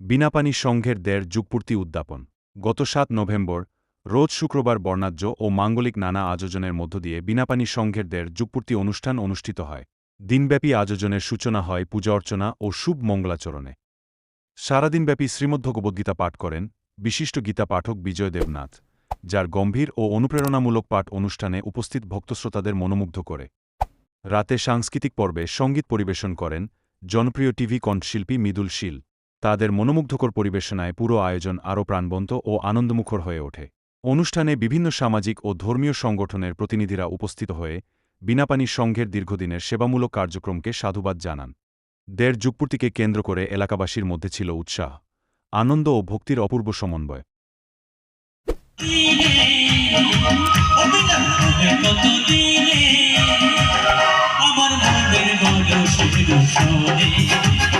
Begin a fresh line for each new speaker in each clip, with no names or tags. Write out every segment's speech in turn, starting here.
বিনাপানি সংঘের দেড় যুগপূর্তি উদ্যাপন। গত সাত নভেম্বর, রোজ শুক্রবার বর্ণাঢ্য ও মাঙ্গলিক নানা আয়োজনের মধ্য দিয়ে বিনাপানি সংঘের দেড় যুগপূর্তি অনুষ্ঠান অনুষ্ঠিত হয়। দিনব্যাপী আয়োজনের সূচনা হয় পূজা অর্চনা ও শুভ মঙ্গলাচরণে। সারাদিনব্যাপী শ্রীমদ্ভগবদ্গীতা পাঠ করেন বিশিষ্ট গীতা পাঠক বিজয় দেবনাথ, যার গম্ভীর ও অনুপ্রেরণামূলক পাঠ অনুষ্ঠানে উপস্থিত ভক্তশ্রোতাদের মনোমুগ্ধ করে। রাতে সাংস্কৃতিক পর্বে সংগীত পরিবেশন করেন জনপ্রিয় টিভি কণ্ঠশিল্পী মৃদুল শীল। তাদের মনোমুগ্ধকর পরিবেশনায় পুরো আয়োজন আরও প্রাণবন্ত ও আনন্দমুখর হয়ে ওঠে। অনুষ্ঠানে বিভিন্ন সামাজিক ও ধর্মীয় সংগঠনের প্রতিনিধিরা উপস্থিত হয়ে বিনাপানি সংঘের দীর্ঘদিনের সেবামূলক কার্যক্রমকে সাধুবাদ জানান। দেড় যুগপূর্তিকে কেন্দ্র করে এলাকাবাসীর মধ্যে ছিল উৎসাহ, আনন্দ ও ভক্তির অপূর্ব সমন্বয়।
আমার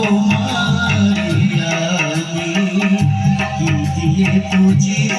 তোমার কি দিয়ে বুঝিব